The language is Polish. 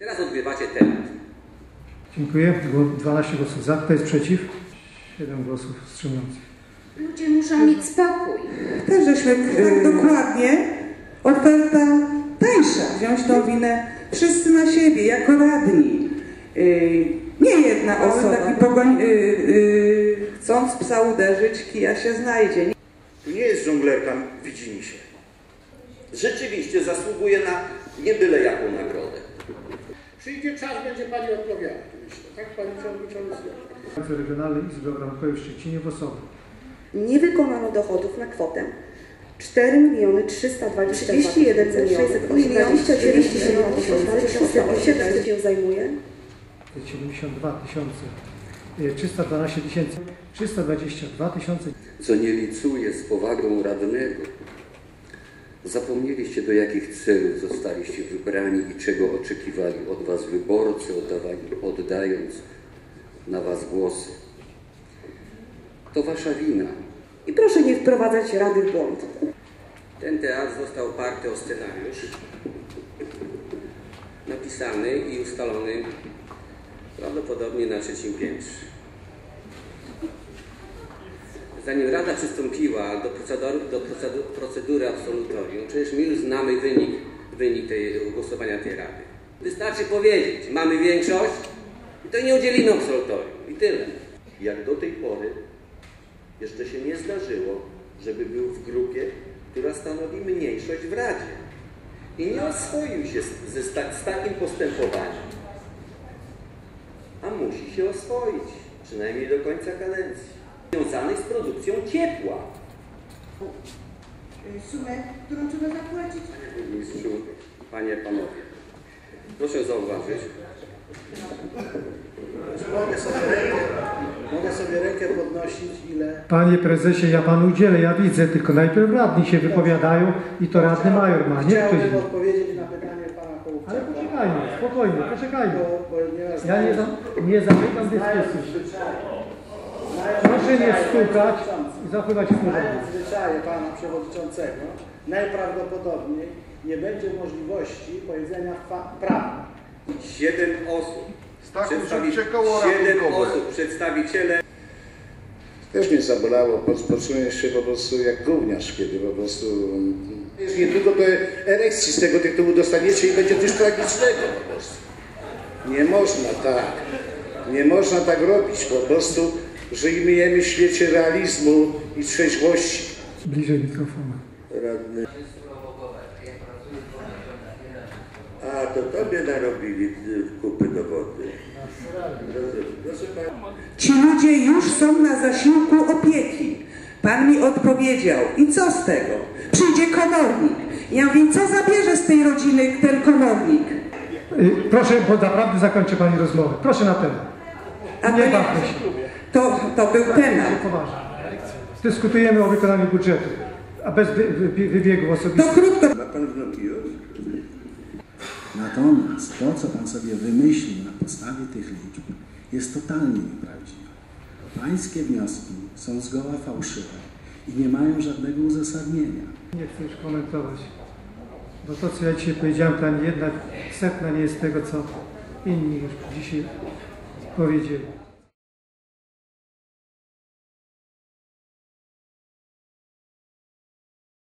Teraz odgrywacie temat. Dziękuję. Było 12 głosów za. Kto jest przeciw? 7 głosów wstrzymujących. Ludzie muszą mieć spokój. Też żeśmy tak dokładnie oferta tańsza, wziąć tą winę wszyscy na siebie, jako radni. Yy, nie jedna osoba, taki pogoń, yy, yy, chcąc psa uderzyć, kija się znajdzie. Tu nie jest żonglerka, widzi mi się. Rzeczywiście zasługuje na nie byle jaką nagrodę. Przyjdzie czas, będzie Pani odpowiadać, myślę. Tak, Pani Przewodniczący? Centrum Regionalnej Izby Obrachunkowej w Szczecinie w osobie. nie wykonano dochodów na kwotę 4 miliony 321 629 tysięcy się zajmuje 72 tysiące. e, 312 tysięcy. 322 tysiące. co nie licuje z powagą radnego. Zapomnieliście, do jakich celów zostaliście wybrani i czego oczekiwali od was wyborcy, oddając na was głosy. To wasza wina. i proszę nie wprowadzać Rady w błąd. Ten teatr został oparty o scenariusz napisany i ustalony prawdopodobnie na trzecim piętrze. Zanim Rada przystąpiła do procedury, do procedu- procedury absolutorium, przecież my już znamy wynik, wynik tej, głosowania tej Rady. Wystarczy powiedzieć, mamy większość i to nie udzielimy absolutorium. I tyle. Jak do tej pory jeszcze się nie zdarzyło, żeby był w grupie, która stanowi mniejszość w Radzie. I nie oswoił się z, z, z takim postępowaniem. A musi się oswoić, przynajmniej do końca kadencji. Związanych z produkcją ciepła. Sumę, którą trzeba zapłacić. Mistrzu, Panie, Panowie. Proszę zauważyć, Mogę sobie rękę, mogę sobie rękę podnosić, ile... Panie prezesie, ja panu udzielę, ja widzę, tylko najpierw radni się wypowiadają i to radny major ma, nie ktoś inny. odpowiedzieć na pytanie Pana Kołówczaka. Ale poczekajmy, spokojnie, poczekajmy. Ja nie, zam, nie zamykam dyskusji. Proszę nie zwyczaje, stukać i porządku. Znając zwyczaje Pana Przewodniczącego, najprawdopodobniej nie będzie możliwości powiedzenia prawdy. siedem osób. przedstawi- Siedem osób, przedstawiciele Też mnie zabolało, po- poczułem się po prostu jak gówniarz, kiedy po prostu... Wiesz, niedługo to erekcji z tego tytułu dostaniecie i będzie coś tragicznego po prostu. Nie można tak. Nie można tak robić. Po prostu żyjemy w świecie realizmu i trzeźwości. Bliżej mikrofonu. Radny. A, to tobie narobili kupy do wody. Ci ludzie już są na zasiłku opieki. Pan mi odpowiedział. I co z tego? Przyjdzie komornik. Ja mówię, co zabierze z tej rodziny ten komornik? Y, Proszę, bo naprawdę zakończę Pani rozmowę. Proszę na temat. A Nie bawmy się. to, to był temat. Poważnie. Dyskutujemy o wykonaniu budżetu, a bez wy, wy, wybiegów To krótko. Ma pan wnuki już? Natomiast to, co Pan sobie wymyślił na podstawie tych liczb, jest totalnie nieprawdziwe. Pańskie wnioski są zgoła fałszywe i nie mają żadnego uzasadnienia. Nie chcę już komentować. Bo to, co ja dzisiaj powiedziałem, to ani jedna setna nie jest tego, co inni już dzisiaj powiedzieli.